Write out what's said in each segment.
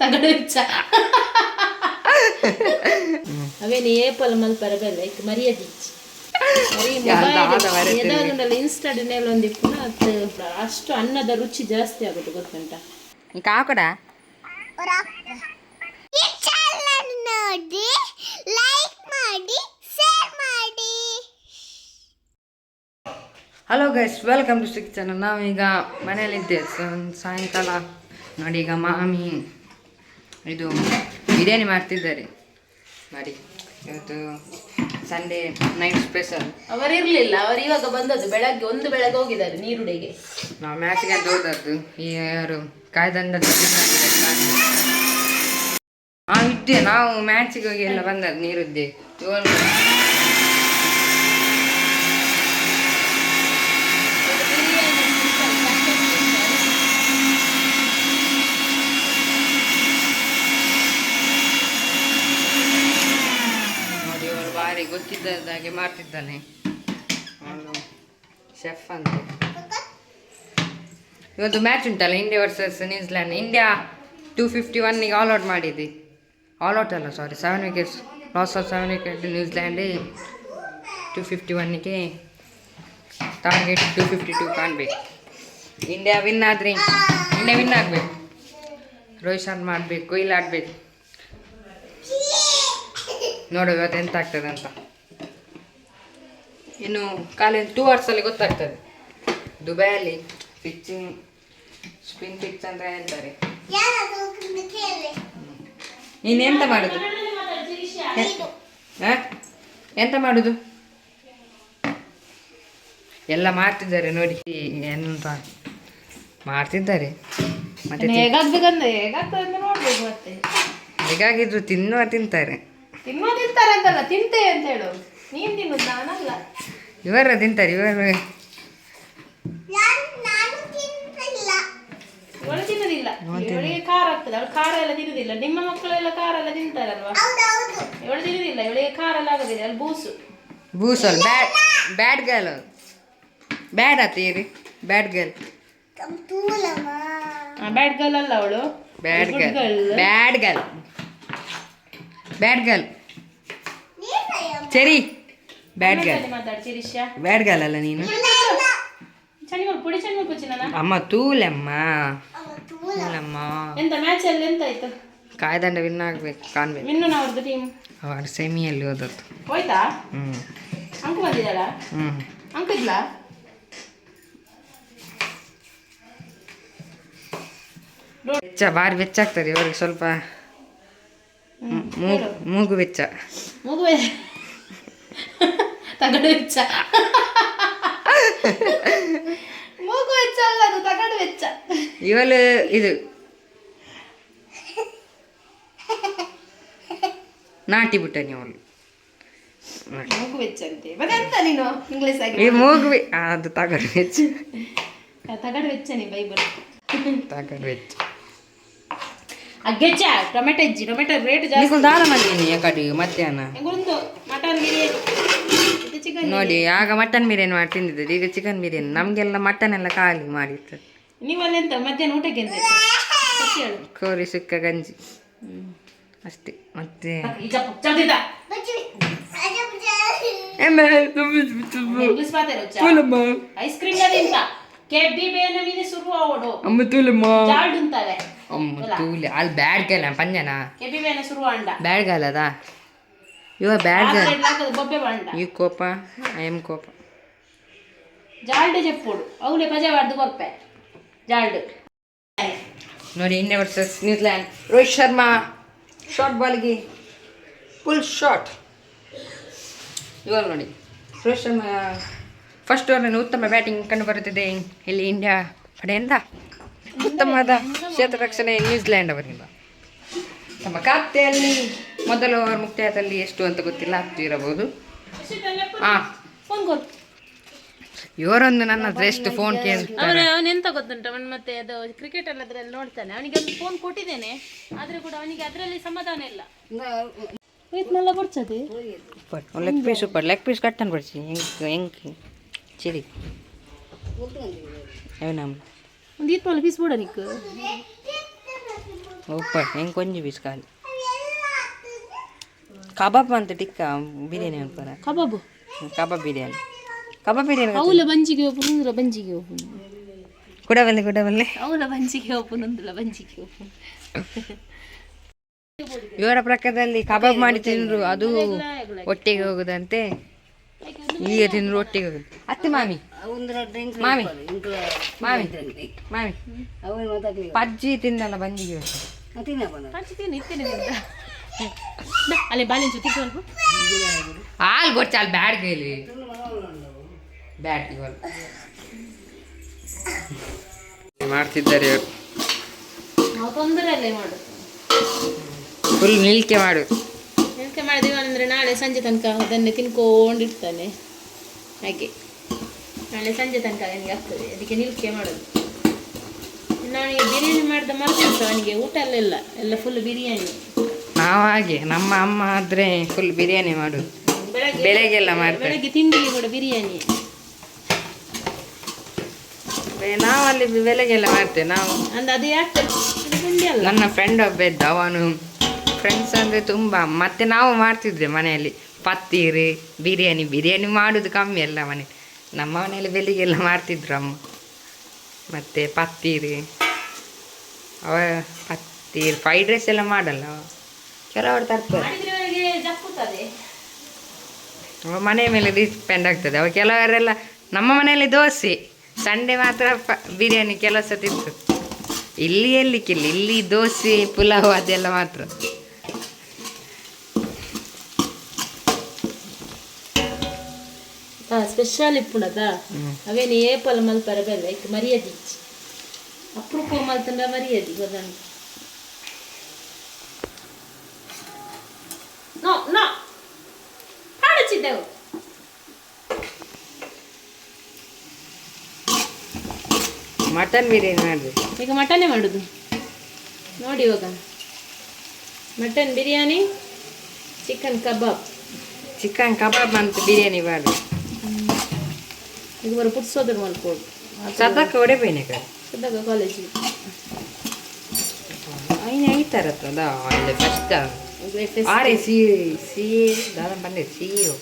ತಗಡು ಇಚ್ಚ ಅವೇನು ಏಪಲ್ ಮಲ್ಪರ ಬೆಲ್ಲ ಇತ್ತು ಮರಿಯದಿಚ್ಚಿ ಇನ್ಸ್ಟಾಡಿನೆಲ್ಲ ಒಂದು ಪುನಃ ಅದು ಅಷ್ಟು ಅನ್ನದ ರುಚಿ ಜಾಸ್ತಿ ಆಗುತ್ತೆ ಗೊತ್ತುಂಟ? ಕಾಕಡ ನೋಡಿ ಲೈಕ್ ಮಾಡಿ ಶೇರ್ ಮಾಡಿ. ಹಲೋ ಗೈಸ್ ವೆಲ್ಕಮ್ ಟು ಸಿಕ್ ಚಾನಲ್ ನಾವೀಗ ಮನೆಯಲ್ಲಿದ್ದೇವೆ. ಸ- ಸಾಯಂಕಾಲ. ನೋಡಿ ಈಗ ಮಾಮಿ ಇದು ಬಿರಿಯಾನಿ ಮಾಡ್ತಿದ್ದಾರೆ. ಮಾಡಿ. ಇವತ್ತು ಸಂಡೇ ನೈಟ್ ಸ್ಪೆಷಲ್ ಅವರಿರ್ಲಿಲ್ಲ ಅವರು ಇವಾಗ ಬಂದದ್ದು ಬೆಳಗ್ಗೆ ಒಂದು ಬೆಳಗ್ಗೆ ಹೋಗಿದ್ದಾರೆ ನೀರುಡೆಗೆ. ನಾವು ಮ್ಯಾಚ್ಗೆ ಅಂತ ಹೋದದ್ದು. ಈ ಯಾರು ಕಾಯ್ದಂಡ ಹಾಂ ಇದ್ದೆ ನಾವು ಮ್ಯಾಚಿಗೆ ಹೋಗಿ ಎಲ್ಲ ಬಂದದ್ದು ನೀರುದ್ದೆ. ಇವನು ನೋಡಿ ಗೊತ್ತಿದ್ದಾಗೆ ಮಾಡ್ತಿದ್ದಾನೆ. ಅವನು ಶೆಫ್ ಅಂತ. ಇವತ್ತು ಮ್ಯಾಚ್ ಉಂಟಲ್ಲ India versus New Zealand India two fifty ಒನ್ನಿಗೆ all out ಮಾಡಿದ್ವಿ ಆಲ್ ಔಟ್ ಅಲ್ಲ sorry seven wickets loss of seven wicket New Zealand two fifty ಒನ್ನಿಗೆ target two fifty two ಕಾಣಬೇಕು. ಇಂಡಿಯಾ ವಿನ್ ಆದರೆ ಇಂಡಿಯಾ ವಿನ್ ಆಗಬೇಕು. ರೋಹಿತ್ ಶರ್ಮಾ ಆಡಬೇಕು ಕೊಹ್ಲಿ ಆಡಬೇಕು. ನೋಡುವ ಅದು ಎಂತ ಆಗ್ತದೆ ಅಂತ. ಇನ್ನು ಖಾಲಿ ಟೂ ಅವರ್ಸಲ್ಲಿ ಗೊತ್ತಾಗ್ತದೆ. ದುಬೈಯಲ್ಲಿ ಪಿಚ್ಚಿಂಗ್ ಸ್ಪಿನ್ ಪಿಚ್ ಅಂತ ಹೇಳ್ತಾರೆ ಮಾಡುದು? ಹ? ಎಂತ ಮಾಡುದು? ಎಲ್ಲ ಮಾಡ್ತಿದ್ದಾರೆ ನೋಡಿ. ಎಂತ ಮಾಡ್ತಿದ್ದಾರೆ? ಮತ್ತೆ ತಿ- ಹೇಗಾಗ್ಬೇಕಂದ್ರೆ ಹೇಗಾಗ್ತದೆ ಅಂತ ನೋಡ್ಬೇಕು ಮತ್ತೆ. ಹೇಗಾಗಿದ್ರು ತಿನ್ನುವ ತಿಂತಾರೆ. ತಿಂತಾರೆ ಅಂತಲ್ಲ ತಿಂತೆ ಅಂತ ಹೇಳು. ನೀನ್ ತಿನ್ನು ನಾನಲ್ಲ. ಇವರ ತಿಂತಾರೆ ಇವರ ನಾನು ನಾನು ತಿಂತಿಲ್ಲ. ಇವಳು ತಿನ್ನೋದಿಲ್ಲ. ಇವಳಿಗೆ ಖಾರ ಆಗ್ತದೆ ಅವಳು ಖಾರ ಎಲ್ಲ ತಿನ್ನುದಿಲ್ಲ. ನಿಮ್ಮ ಮಕ್ಕಳೆಲ್ಲ ಖಾರ ಎಲ್ಲ ತಿಂತಾರಲ್ವಾ? ಇವಳು ತಿನ್ನುದಿಲ್ಲ ಇವಳಿಗೆ ಖಾರ ಎಲ್ಲ ಆಗೋದಿಲ್ಲ ಅಲ್ಲಿ ಬೂಸು. ಬೂಸಲ್ ಬ್ಯಾಡ್ ಬ್ಯಾಡ್ ಗರ್ಲ್. ಬ್ಯಾಡ್ ಆತೀರಿ ಬ್ಯಾಡ್ ಗರ್ಲ್. ಬ್ಯಾಡ್ ಗರ್ಲ್ ಅಲ್ಲ ಅವಳು. Bad girl. Bad girl. Bad girl. ಸರಿ ಬ್ಯಾಡ್ ಶಿರೀಷ. ಬ್ಯಾಡ್ ಗರ್ಲ್ ಅಲ್ಲ ನೀನು? ಅಮ್ಮ ತೂಲೆಮ್ಮ. ತೂಲಮ್ಮ. ಕಾಯ್ದಂಡ ವಿನ್ ಆಗ್ಬೇಕು ಟೀಮ್ ಅವರು ಸೆಮಿಯಲ್ಲಿ ಹೋದದ್ದು. ಹೋಯ್ತಾ? ಹ್ಞೂ ಹ್ಞೂ ವೆಚ್ಚ ಭಾರಿ ವೆಚ್ಚ ಆಗ್ತದೆ ಇವ್ರಿಗೆ ಸ್ವಲ್ಪ. ಮೂಗು ಬೆಚ್ಚ ಮೂಗು ವೆಚ್ಚ. ತಗಡು ವೆಚ್ಚ. ಮೂಗು ವೆಚ್ಚ ಅಲ್ಲ ಅದು ತಗಡು ವೆಚ್ಚ. ಇವಳು ಇದು. ನಾಟಿ ಬಿಟ್ಟನಿ ಅವಳು ಮೂಗು ವೆಚ್ಚ ಅಂತೆ. ಮತ್ತೆ ಎಂತ ನೀನು ಇಂಗ್ಲೀಷ್ ಆಗಿ? ಈ ಮೂಗು ಅದು ತಗಡು ವೆಚ್ಚ. ತಗಡು ವೆಚ್ಚ ನೀ ಬೈಬಲ್. ತಗಡು ವೆಚ್ಚ. ಟೊಮೆಟೊ ಇಜ್ಜಿ ಟೊಮೆಟೊ ರೇಟ್ ಜಾಸ್ತಿ. ನೀವು ದಾನ ಮಾಡಿದ್ದೀನಿ ಯಾಕಡೆ ಮಧ್ಯಾಹ್ನ. ಮಟನ್ ಬಿರಿಯಾನಿ. ಇದು ಚಿಕನ್ ನೋಡಿ ಆಗ ಮಟನ್ ಬಿರಿಯಾನಿ ಮಾಡಿ ತಿಂದಿದ್ದು ಈಗ ಚಿಕನ್ ಬಿರಿಯಾನಿ. ನಮಗೆಲ್ಲ ಮಟನ್ ಎಲ್ಲ ಖಾಲಿ ಮಾಡಿತ್ತು. ಮಧ್ಯಾಹ್ನ ಊಟಕ್ಕೆ ಎಂತ ಕೋರಿ ಸುಕ್ಕ ಗಂಜಿ. ಅಷ್ಟೇ ಮತ್ತೆ? ಐಸ್ ಕ್ರೀಮ್ ಕೆಬ್ಬಿ ಬೇನ ಮೀನು ಅಮ್ಮ ತುಲಮ್ಮ ಜಾಲ್ಡ್ ಉಂತಾರೆ ಅಮ್ಮ ತೂಲಿ. ಅಲ್ಲಿ ಬ್ಯಾಡ್ಗಲ್ಲ ಪಂಜನ? ಕೆಬಿ ಮೇಲೆ ಶುರು ಇವ ಬ್ಯಾಡ್ಗಲ್ ಬೊಬ್ಬೆ ಈ ಕೋಪ ಐ ಎಂ ಕೋಪ. ಜಾಲ್ಡೆ ಚೆಪ್ಪುಡು ಅವಳೆ ಪಜವಾಡ್ದು ಕೊಪ್ಪೆ ಜಾಲ್ಡು ನೋಡಿ India versus New Zealand Rohit Sharma short ಬಾಲ್ಗೆ full short ಇವಾಗ ನೋಡಿ. ರೋಹಿತ್ ಶರ್ಮಾ ಫಸ್ಟ್ ಓವರ್ನಲ್ಲಿ ಉತ್ತಮ ಬ್ಯಾಟಿಂಗ್ ಕಂಡು ಬರುತ್ತಿದೆ. ಇಲ್ಲಿ ಇಂಡಿಯಾ ಪಡೆಯಿಂದ. ಉತ್ತಮವಾದ ಕ್ಷೇತ್ರ ರಕ್ಷಣೆ ನ್ಯೂಜಿಲ್ಯಾಂಡ್ ಅವರಿಂದ. ತಮ್ಮ ಖಾತೆಯಲ್ಲಿ ಮೊದಲು ಓವರ್ ಮುಕ್ತಾಯದಲ್ಲಿ ಎಷ್ಟು ಅಂತ ಗೊತ್ತಿಲ್ಲ ಆಗ್ತಿರಬಹುದು ಹಾಂ ಫೋನ್ ಕೊಡು ಇವರೊಂದು ನನ್ನ ಹತ್ರ ಎಷ್ಟು ಫೋನ್ ಕೇಳ್ತಾರೆ ಅವನು ಅವನು ಎಂತ ಗೊತ್ತುಂಟ? ಅವನು ಮತ್ತೆ ಅದು ಕ್ರಿಕೆಟ್ ಎಲ್ಲ ಅದ್ರಲ್ಲಿ ನೋಡ್ತಾನೆ. ಅವನಿಗೆ ಒಂದು ಫೋನ್ ಕೊಟ್ಟಿದ್ದೇನೆ. ಆದ್ರೆ ಕೂಡ ಅವನಿಗೆ ಅದರಲ್ಲಿ ಸಮಾಧಾನ ಇಲ್ಲ. ಮಲ್ಲ ಬರ್ಚದೆ leg piece super leg piece curtain ಬರ್ಚಿ ಹೆಂಗ್ ಹೆಂಗ್ ಚಿರಿ. ಅವು ನಮ್ಮ ಒಂದು ಮಲ್ಲ ಪೀಸ್ ಬೋಡ ನಿಕ್ಕು ಒಪ್ಪ ಹೆಂಗೆ ಕೊಂಜಿ ಪೀಸ್ ಖಾಲಿ ಕಬಾಬ್ ಅಂತ ಟಿಕ್ಕ ಬಿರಿಯಾನಿ ಅನ್ಕೋರ ಕಬಾಬು? ಕಬಾಬ್ ಬಿರಿಯಾನಿ. ಕಬಾಬ್ ಬಿರಿಯಾನಿ ಅವಲ ಬಂಜಿಗೆ ಒಪ್ಪುನು ಅಂದ್ರೆ ಬಂಜಿಗೆ ಒಪ್ಪುನು ಕುಡಬಲ್ಲೆ ಕುಡಬಲ್ಲೆ ಅವಲ ಬಂಜಿಗೆ ಒಪ್ಪುನು ಅಂದ್ರೆ ಬಂಜಿಗೆ ಒಪ್ಪುನು ಇವರ ಪ್ರಕಾರದಲ್ಲಿ ಕಬಾಬ್ ಮಾಡಿ ತಿಂದ್ರು ಅದು ಒಟ್ಟಿಗೆ ಹೋಗುದಂತೆ. ಈಗ ತಿಂದ್ರು ಒಟ್ಟಿಗೆ ಅತ್ತೆ ಮಾಮಿ. ಮಾಮಿ. ಮಾಮಿ. ಮಾಮಿ. ಪಜ್ಜಿ ತಿನ್ನಲ್ಲ ನಿಂತ ಅಲ್ಲಿ ಬಾಲಿಂಚು ಜೊತೆ ಹಾಲು. ಗೊಚ್ಚ ಅಲ್ಲಿ ಬ್ಯಾಡ್ ಕೈಲಿ ಬ್ಯಾಡ್ ಮಾಡ್ತಿದ್ದಾರೆ ಇವರು. ನಾವು ತೊಂದರೆ ಅಲ್ಲೇ ಮಾಡು. ಫುಲ್ ನಿಲ್ಕೆ ಮಾಡು. ಎಂತ ಮಾಡಿದೀವಿ ಅಂದರೆ ನಾಳೆ ಸಂಜೆ ತನಕ ಅದನ್ನೇ ತಿನ್ಕೊಂಡಿರ್ತಾನೆ. ಹಾಗೆ. ನಾಳೆ ಸಂಜೆ ತನಕ ನನಗೆ ಆಗ್ತದೆ. ಅದಕ್ಕೆ ನಿಲ್ಕೆ ಮಾಡೋದು. ನನಗೆ ಬಿರಿಯಾನಿ ಮಾಡಿದ ಮರುದಿವಸ ಅವನಿಗೆ. ಊಟ ಎಲ್ಲ ಇಲ್ಲ. ಎಲ್ಲ ಫುಲ್ ಬಿರಿಯಾನಿ. ನಾವು ಹಾಗೆ. ನಮ್ಮ ಅಮ್ಮ ಆದರೆ ಫುಲ್ ಬಿರಿಯಾನಿ ಮಾಡೋದು. ಬೆಳಗ್ಗೆ ಬೆಳಗ್ಗೆಲ್ಲ ಮಾಡ್ತಾರೆ. ಬೆಳಗ್ಗೆ ತಿಂಡಿಗೆ ಕೂಡ ಬಿರಿಯಾನಿ. ನಾವಲ್ಲಿ ಅಲ್ಲಿ ಬೆಳಗ್ಗೆಲ್ಲ ಮಾಡ್ತೇವೆ. ನಾವು ಅಂದ್ರೆ ಅದು ಯಾಕೆ ನನ್ನ ಫ್ರೆಂಡ್ ಒಬ್ಬ ಇದ್ದ. ಅವನು ಫ್ರೆಂಡ್ಸ್ ಅಂದರೆ ತುಂಬ ಮತ್ತೆ ನಾವು ಮಾಡ್ತಿದ್ವಿ ಮನೆಯಲ್ಲಿ. ಪತ್ತೀರಿ ಬಿರಿಯಾನಿ ಬಿರಿಯಾನಿ ಮಾಡೋದು ಕಮ್ಮಿ ಎಲ್ಲ ಮನೆ. ನಮ್ಮ ಮನೆಯಲ್ಲಿ ಬೆಳಿಗ್ಗೆಲ್ಲ ಮಾಡ್ತಿದ್ರು ಅಮ್ಮ. ಮತ್ತು ಪತ್ತೀರಿ. ಅವ ಪತ್ತೀರಿ ಫ್ರೈಡ್ ರೈಸ್ ಎಲ್ಲ ಮಾಡಲ್ಲ. ಕೆಲವರು ತರ್ತಾರೆ. ಅವ ಮನೆ ಮೇಲೆ ಡಿಪೆಂಡ್ ಆಗ್ತದೆ. ಅವ ಕೆಲವರೆಲ್ಲ ನಮ್ಮ ಮನೆಯಲ್ಲಿ ದೋಸೆ ಸಂಡೆ ಮಾತ್ರ ಬಿರಿಯಾನಿ ಕೆಲಸ ತಿಂತು ಇತ್ತು ಇಲ್ಲಿ ಎಲ್ಲಿಕ್ಕಿಲ್ಲ ಇಲ್ಲಿ ದೋಸೆ ಪುಲಾವ್ ಅದೆಲ್ಲ ಮಾತ್ರ. ಸ್ಪೆಷಲ್ ಇಪ್ಪುಣದ? ಅವೇನು ಏಪಲ್ ಮಲ್ಪರ ಬೆಲ್ಲ ಇಕ್ ಮರ್ಯಾದಿ ಇಚ್ಚಿ. ಅಪರೂಪ ಮಲ್ತಂಡ మర్యాద ನೋ ನೋ. ಕಾಣಿಸಿದ್ದೆವು ಮಟನ್ ಬಿರಿಯಾನಿ ಮಾಡಿದೆ ಈಗ ಮಟನ್ನೇ ಮಾಡುದು. ನೋಡಿ ಇವಾಗ. Mutton biryani chicken kebab. Chicken kebab ಅಂತ ಬಿರಿಯಾನಿ ಮಾಡಿ ಇದು ಒಂದು ಪುಟ್ಟ ಸೋದರ ಮಾಡ್ಕೊಡು ಸದಕ್ಕ ಹೊಡಿಬೇಕ ಸದಕ್ಕ ಕಾಲೇಜ್ ಐನ ಐತಾರ ಅದ ಇಲ್ಲಿ ಫಸ್ಟ್ ಆರೆ ಸಿ ಸಿ ದಾದ ಬಂದೆ ಸಿ ಒ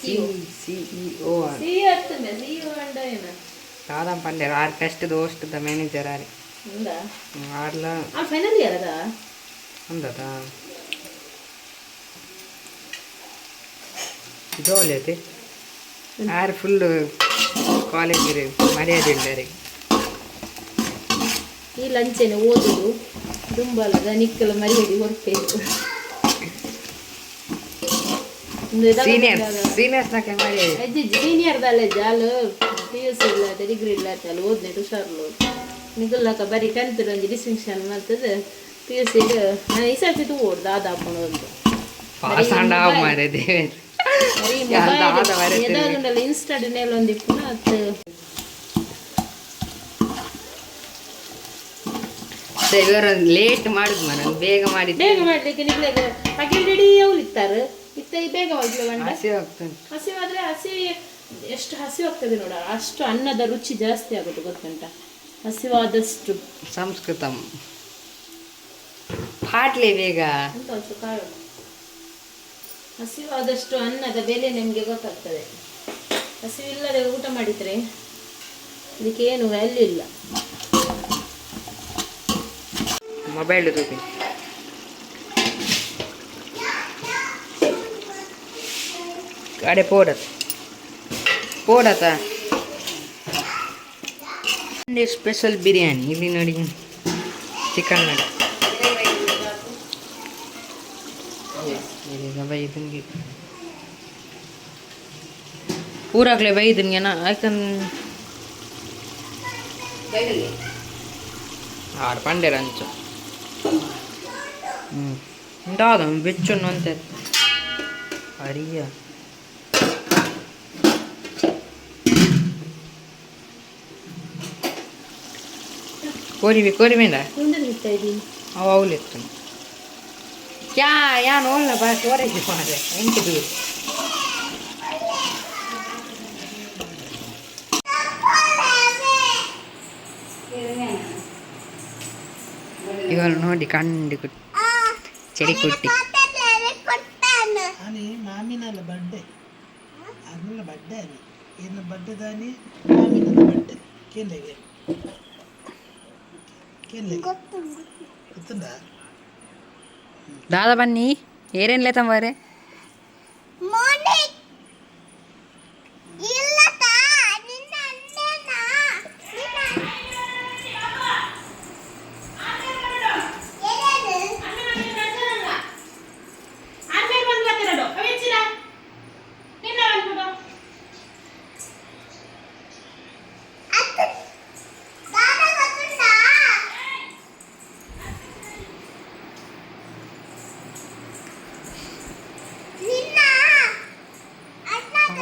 ಸಿ ಸಿ ಇ ಓ ಸಿ ಅತ್ತನೆ ಸಿ ಒ ಅಂಡ ದಾದ ಬಂದೆ ಆರ್ ಫಸ್ಟ್ ದೋಸ್ತ್ ದ ಮ್ಯಾನೇಜರ್ ಆರೆ ಹೌದಾ ಆರ್ಲ ಆ ಫೈನಲ್ ಇಯರ್ ಅದ ಅಂದದ ಜೋಲಿ ಐತಿ ಆರ್ ಫುಲ್ ಕಾಲೇಜ್ ಮರ್ಯಾದೆ ಇದ್ದಾರೆ ಈ ಲಂಚೇನೆ ಓದುದು ದುಂಬಲದ ನಿಕ್ಕಲ ಮರಿಯಡಿ ಹೊರಟೇದು ಸೀನಿಯರ್ ಸೀನಿಯರ್ಸ್ ನಾಕೆ ಮರ್ಯಾದೆ? ಸೀನಿಯರ್ ದಾಲೆ ಜಾಲು ಪಿ ಯು ಸಿ ಇಲ್ಲ ಡಿಗ್ರಿ ಇಲ್ಲ ಅಲ್ಲಿ ಓದ್ನೆ ಹುಷಾರ್ಲು. ನಿಗಲ್ಲಕ ಬರೀ ಟೆಂತ್ ಒಂದು ಡಿಸ್ಟಿಂಕ್ಷನ್ ಮಾಡ್ತದೆ ಪಿ ಯು ಸಿಗೆ ನಾನು ಈ ಸರ್ತಿ ಓಡ್ದು ಒಂದು. ಪಾಸ್ ಆಂಡಾವ ಮಾರೇ ದೇವೇಂದ್ರ ಬರೀತೀರಿ? ಎದಾಗುಂಡಲ್ಲ ಇನ್ಸ್ಟಾಡಿನೆಲ್ಲ ಒಂದು ಇಪ್ಪುನ ಅದು ಇವರು ಲೇಟ್ ಮಾಡುದು ಮನ ಬೇಗ ಮಾಡಿ ಬೇಗ ಮಾಡ್ಲಿಕ್ಕೆ ನಿಗ್ಲಿಕ್ಕೆ ಪಕೆಟ್ ರೆಡಿ ಇತ್ತಾರೆ. ಇತ್ತ ಬೇಗ ಹಸಿವಾಗ್ತದೆ ಬಂಡ ಹಸಿ ಹೋಗ್ತದೆ. ಹಸಿವಾದ್ರೆ ಹಸಿ ಎಷ್ಟು ಹಸಿವಾಗ್ತದೆ ನೋಡ ಅಷ್ಟು ಅನ್ನದ ರುಚಿ ಜಾಸ್ತಿ ಆಗುತ್ತೆ ಗೊತ್ತುಂಟ. ಹಸಿವಾದಷ್ಟು. ಸಂಸ್ಕೃತಂ. ಪಾಟ್ಲೆ ಬೇಗ. ಅಂತ ಕಾಳು. ಹಸಿವಾದಷ್ಟು ಅನ್ನದ ಬೆಲೆ ನಿಮಗೆ ಗೊತ್ತಾಗ್ತದೆ. ಹಸಿವಿಲ್ಲದೆ ಊಟ ಮಾಡಿದರೆ ಇದಕ್ಕೆ ಏನು ವ್ಯಾಲ್ಯೂ ಇಲ್ಲ. ಮೊಬೈಲ್ ರೂಪಿ ಕಡೆ ಪೋಡತ್ ಪೋಡತ ಸ್ಪೆಷಲ್ ಬಿರಿಯಾನಿ. ಇಲ್ಲಿ ನೋಡಿ ಚಿಕನ್ ನಡ. ಬೈ ಇದಂಗೆ ಊರಾಗಲೇ ಬೈ ಇದಂಗೆನ ಯಾಕಂದ್ರೆ ಆರು ಪಂಡೆ ರಂಚ ಹ್ಞೂ ಉಂಟಾದ ಬೆಚ್ಚನ್ನು ಅಂತ ಅರಿಯ ಕೋರಿವಿ ಕೋರಿ ಬೇಡ ಅವು ಅವಲೆತ್ತನು ಯಾ ಯಾ ನೋಡಲ್ಲ ಬಾ ಸ್ಟೋರೇಜ್ ಮಾಡಿದೆ ಹೆಂಗೆ ಬಿ ಇವಳು ನೋಡಿ ಕಂಡು ಚಳಿ ಕುಟ್ಟಿ ಮಾಮಿನಲ್ಲ ಬಡ್ಡೆ ಅದನ್ನ ಬಡ್ಡೆ ಅಲ್ಲಿ ಏನು ಬಡ್ಡೆ ದಾನಿ ಮಾಮಿನ ಬಡ್ಡೆ ಕೇಂದ್ರ ಕೇಂದ್ರ ಗೊತ್ತುಂಡ దాదాపన్నీ ఏరేం లేతాం వారే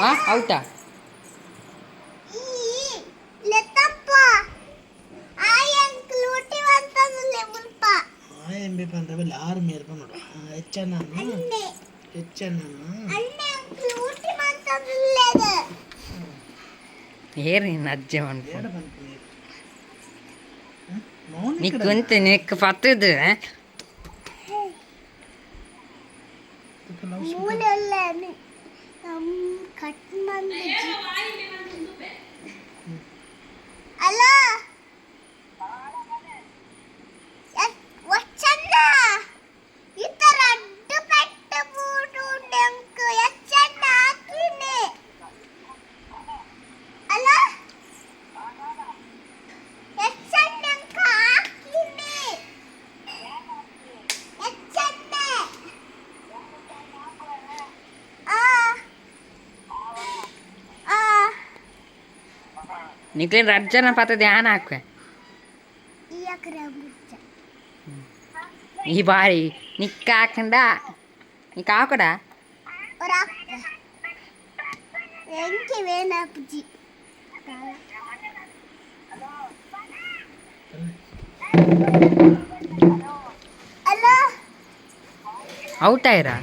ஆ அவுட்டா ಎಂಬಿ ಬಂದ್ರೆ ಆರು ಮೇರ್ ಬಂದು ಹೆಚ್ಚ ನಾನು ಹೆಚ್ಚ ನಾನು ಏರಿ ಅಜ್ಜ ನಿಕ್ ಅಂತ ನಿಕ್ ಪತ್ತದು ಮೂಲೆಲ್ಲ ಕಟ್ ಮಂದಿ ಅಲ್ಲ ನಿಕ್ಲಿನ ರಜ್ಜನ ಪಾತ್ರ ಧ್ಯಾನ ಹಾಕ್ವೆ ಈ ಬಾರಿ ನಿಕ್ಕ ಹಾಕಂಡ ನಿಕ್ಕ ಹಾಕಡ అవుట్ అయ్యరా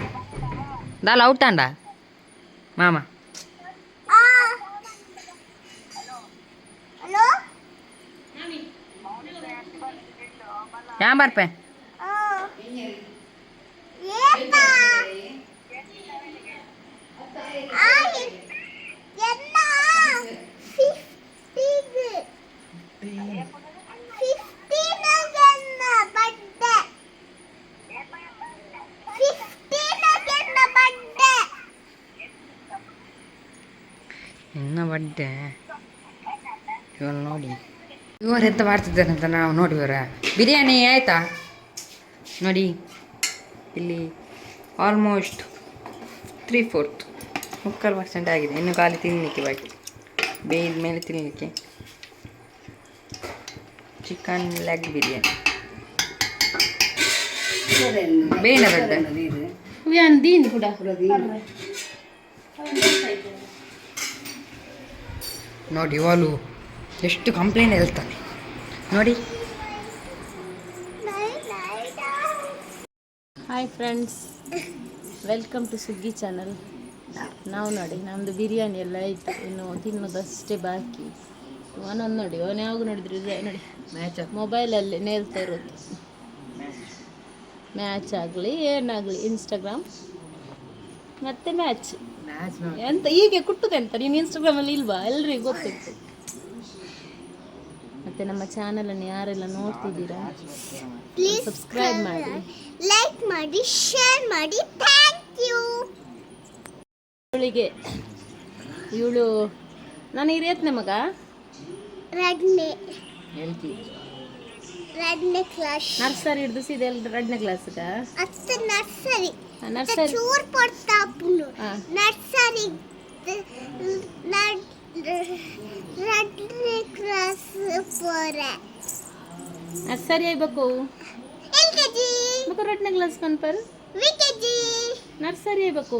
దాని అవుట్ అండా మామ ஏன் பார்ப்பேன் என்ன ಬಡ್ಡೆ ಇವಾಗ ನೋಡಿ ಇವರು ಎಂತ ಮಾಡ್ತಿದ್ದಾರೆ ಅಂತ ನಾವು ನೋಡಿ ಬರ ಬಿರಿಯಾನಿ ಆಯಿತಾ? ನೋಡಿ ಇಲ್ಲಿ ಆಲ್ಮೋಸ್ಟ್ ತ್ರೀ ಫೋರ್ತ್ ಮುಕ್ಕಾಲು ಪರ್ಸೆಂಟ್ ಆಗಿದೆ. ಇನ್ನು ಖಾಲಿ ತಿನ್ನಲಿಕ್ಕೆ ಬಾಕಿ. ಬೇಯ್ದ ಮೇಲೆ ತಿನ್ನಲಿಕ್ಕೆ ಚಿಕನ್ ಲೆಗ್ ಬಿರಿಯಾನಿ. ವ್ಯಾನ್ ದೀನ್ ಕೂಡ. ನೋಡಿ ವಾಲು ಎಷ್ಟು ಕಂಪ್ಲೇಂಟ್ ಹೇಳ್ತಾನೆ. ನೋಡಿ ನೈ ನೈಡಾ hi friends welcome to Suggi channel ನಾವು ನೋಡಿ ನಮ್ಮದು ಬಿರಿಯಾನಿ ಎಲ್ಲ ಆಯಿತು. ಇನ್ನು ತಿನ್ನೋದಷ್ಟೇ ಬಾಕಿ. ಅವನೊಂದು ನೋಡಿ ಅವನು ಯಾವಾಗ ನೋಡಿದ್ರು ನೋಡಿ. ಮ್ಯಾಚ್ ಮೊಬೈಲಲ್ಲಿ ನೇಲ್ತಾ ಇರೋದು. ಮ್ಯಾಚ್ ಆಗಲಿ ಏನಾಗಲಿ ಇನ್ಸ್ಟಾಗ್ರಾಮ್ ಮತ್ತೆ ಮ್ಯಾಚ್ ಮ್ಯಾಚ್ ಎಂತ ಹೀಗೆ ಕುಟ್ಟುದೆಂತ ನೀನು ಇನ್ಸ್ಟಾಗ್ರಾಮಲ್ಲಿ ಇಲ್ವಾ? ಎಲ್ರಿಗೂ ಗೊತ್ತಿತ್ತು. ಮತ್ತು ನಮ್ಮ ಚಾನಲನ್ನು ಯಾರೆಲ್ಲ ನೋಡ್ತಿದ್ದೀರಾ ಸಬ್ಸ್ಕ್ರೈಬ್ ಮಾಡಿ ಲೈಕ್ ಮಾಡಿ ಶೇರ್ ಮಾಡಿ. ಥ್ಯಾಂಕ್ ಯು ಇವಳಿಗೆ. ಇವಳು ನಾನು ಹಿರಿಯತ್ನೆ ಮಗ? ರೆಡ್ನೆ. ಎಲ್ ರೆಡ್ನೆ ಕ್ಲಾಸ್ ನರ್ಸರಿ ಹಿಡ್ದು ಸೀದೆ ರಡ್ನೆ ಕ್ಲಾಸ್ಗ ಅಷ್ಟೇ ನರ್ಸರಿ. ನರ್ಸರಿ. ಚೂರ್ ಪಡ್ತಾ ಪುನು ನರ್ಸರಿ ರೆಡ್ನೆ ಕ್ಲಾಸ್ ಪೋರೆ. ನರ್ಸರಿ ಆಗ್ಬೇಕು. L K G? ಮಗ ಎರಡನೇ ಕ್ಲಾಸ್ ಕನ್ಪರ್ ವಿ ಕೆ ಜಿ. ನರ್ಸರಿ ಆಗ್ಬೇಕು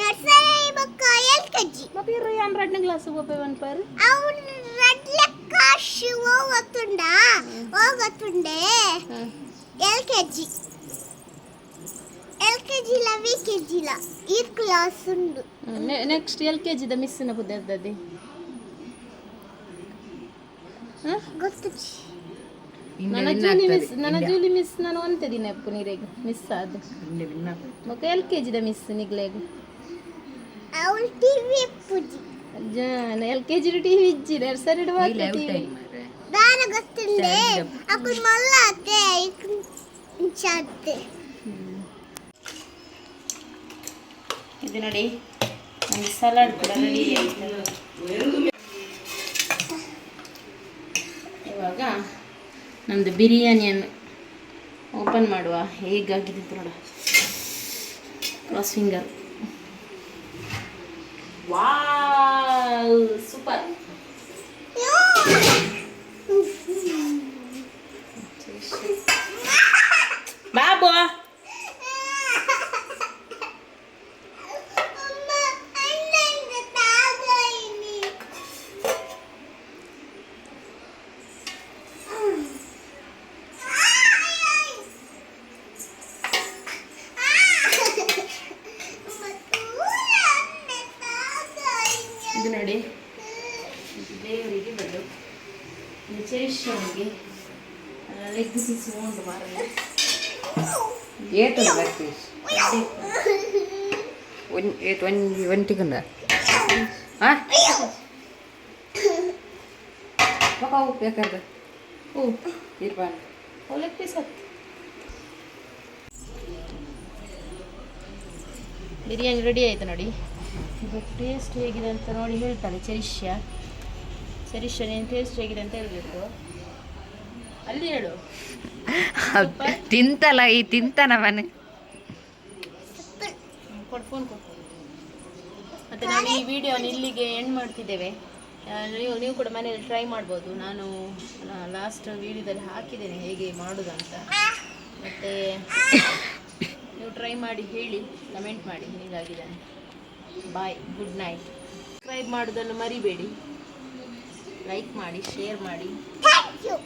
ನರ್ಸರಿ ಬಕ್ಕ ಎಲ್ ಕೆ ಜಿ. ಮಗ ಇರು ಯಾನ್ ಎರಡನೇ ಕ್ಲಾಸ್ ಹೋಗ್ಬೇಕು ಅನ್ಪರ್? ಅವನು ರೆಡ್ಲೆ ಕಾಶು ಹೋಗತ್ತುಂಡ? ಹೋಗತ್ತುಂಡೆ. ಎಲ್ಕೆಜಿ ಎಲ್ಕೆಜಿ ಲ ಎಲ್ ಲ ಈ ಕ್ಲಾಸ್ ಉಂಡು ನೆಕ್ಸ್ಟ್ ಎಲ್ ಕೆ ಜಿದ ಮಿಸ್ಸಿನ ಬುದ್ಧದ್ದದೆ ಗೊತ್ತು ನನ್ನ ಜೂಲಿ ಮಿಸ್ ನನ್ನ ಜೂಲಿ ಮಿಸ್ ನಾನು ಒಂತೆ ದಿನ ನೀರಿಗೆ ಮಿಸ್ ಆದ ಮೊಕ್ಕ ಎಲ್ ಕೆ ಜಿದ ಮಿಸ್ ನಿಗ್ಲೆಗ್? ಅವಳು ಟಿವಿ ಪೂಜಿ ಜಾನ ಎಲ್ ಕೆ ಜಿ ಟಿವಿ ಇಜ್ಜಿರ ಎರಡು ಸರಿ ಇಲ್ಲ ಔಟ್ ಆಯ್ತು ನಾನು ಗೊತ್ತಿಲ್ಲದೆ ಅಕ್ಕನ ಮಲ್ಲಾತೆ ಚಾತೆ ಇದು ನೋಡಿ ಒಂದು ಸಲಾಡ್ ಕೂಡ ರೆಡಿ ಆಯ್ತು. ಇವಾಗ ನಮ್ಮದು ಬಿರಿಯಾನಿಯನ್ನು ಓಪನ್ ಮಾಡುವ. ಹೇಗಾಗಿದೆ ನೋಡ. Cross finger wow super Babu ಅಮ್ಮ ಅಣ್ಣನ ತಾಗೈನಿ ಇದು ನೋಡಿ ಇದು ಚೇಷನ್ಗೆ ಲೆಗ್ ಪೀಸ್ ಉಂಟು ಮಾರಲ್ಲ ಏಟು leg piece one eight one one ಟಿಕಂದ ಹಾಂ ಮಕ್ಕವು ಬೇಕಾದ್ರೆ. ಓ ಇರ್ಬಾನ್ ಲೆಗ್ ಪೀಸ್ ಹತ್ತು ಬಿರಿಯಾನಿ ರೆಡಿ ಆಯಿತು ನೋಡಿ. ಇದು ಟೇಸ್ಟ್ ಹೇಗಿದೆ ಅಂತ ನೋಡಿ ಹೇಳ್ತಾಳೆ ಚರಿಷ್ಯ ಚರಿಷ್ಯ ನೀನು ಟೇಸ್ಟ್ ಹೇಗಿದೆ ಅಂತ ಹೇಳ್ಬೇಕು. ಅಲ್ಲಿ ಹೇಳು. ತಿಂತಲ್ಲ ಈ ತಿಂತಾನ ಮನೆ. ಕೊಡು ಫೋನ್ ಕೊಡು. ಮತ್ತು ನಾವು ಈ ವಿಡಿಯೋನ ಇಲ್ಲಿಗೆ ಎಂಡ್ ಮಾಡ್ತಿದ್ದೇವೆ. ನೀವು ನೀವು ಕೂಡ ಮನೆಯಲ್ಲಿ ಟ್ರೈ ಮಾಡ್ಬೋದು. ನಾನು ಲಾಸ್ಟ್ ವಿಡಿಯೋದಲ್ಲಿ ಹಾಕಿದ್ದೇನೆ ಹೇಗೆ ಮಾಡೋದಂತ. ಮತ್ತೆ ನೀವು ಟ್ರೈ ಮಾಡಿ ಹೇಳಿ ಕಮೆಂಟ್ ಮಾಡಿ ಹೇಗಾಗಿದೆ ಅಂತ. ಬಾಯ್ ಗುಡ್ ನೈಟ್ ಸಬ್ಸ್ಕ್ರೈಬ್ ಮಾಡೋದನ್ನು ಮರಿಬೇಡಿ. ಲೈಕ್ ಮಾಡಿ ಶೇರ್ ಮಾಡಿ. Thank you.